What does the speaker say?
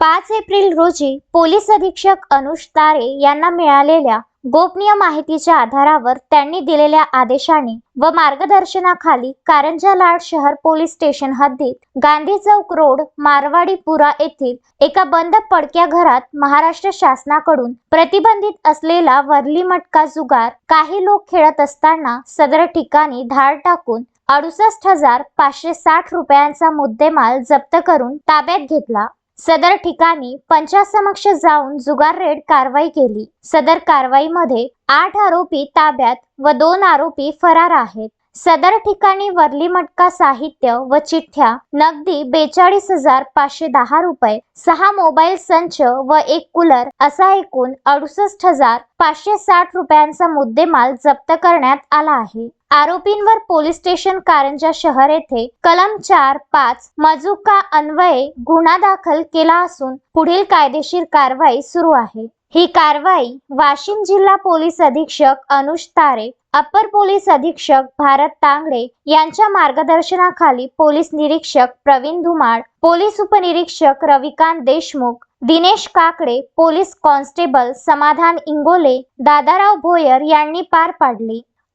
पाच एप्रिल रोजी पोलीस अधीक्षक अनुष तारे यांना मिळालेल्या गोपनीय माहितीच्या आधारावर त्यांनी दिलेल्या आदेशाने व मार्गदर्शनाखाली कारंजा लाड शहर पोलीस स्टेशन हद्दीत गांधी चौक रोड मारवाडीपुरा येथील एका बंद पडक्या घरात महाराष्ट्र शासनाकडून प्रतिबंधित असलेला वरली मटका जुगार काही लोक खेळत असताना सदर ठिकाणी धाड टाकून अडुसष्ट हजार पाचशे साठ रुपयांचा मुद्देमाल जप्त करून ताब्यात घेतला. सदर ठिकाणी पंचासमक्ष जाऊन जुगार रेड कारवाई केली. सदर कारवाईमध्ये आठ आरोपी ताब्यात व दोन आरोपी फरार आहेत. सदर ठिकाणी वरली मटका साहित्य व चिठ्ठ्या नगदी बेचाळीस हजार पाचशे दहा रुपये सहा मोबाईल संच व एक कूलर असा एकूण अडुसष्ट हजार पाचशे साठ रुपयांचा मुद्देमाल जप्त करण्यात आला आहे. आरोपींवर पोलीस स्टेशन कारंजा शहर येथे कलम चार पाच मजुका अन्वये गुन्हा दाखल केला असून पुढील कायदेशीर कारवाई सुरू आहे. ही कारवाई वाशिम जिल्हा पोलीस अधीक्षक अनुष तारे अपर पोलीस अधीक्षक भारत तांगडे यांच्या मार्गदर्शनाखाली पोलीस निरीक्षक प्रवीण धुमाळ पोलीस उपनिरीक्षक रविकांत देशमुख दिनेश काकडे पोलीस कॉन्स्टेबल समाधान इंगोले दादाराव भोयर यांनी पार पाडली.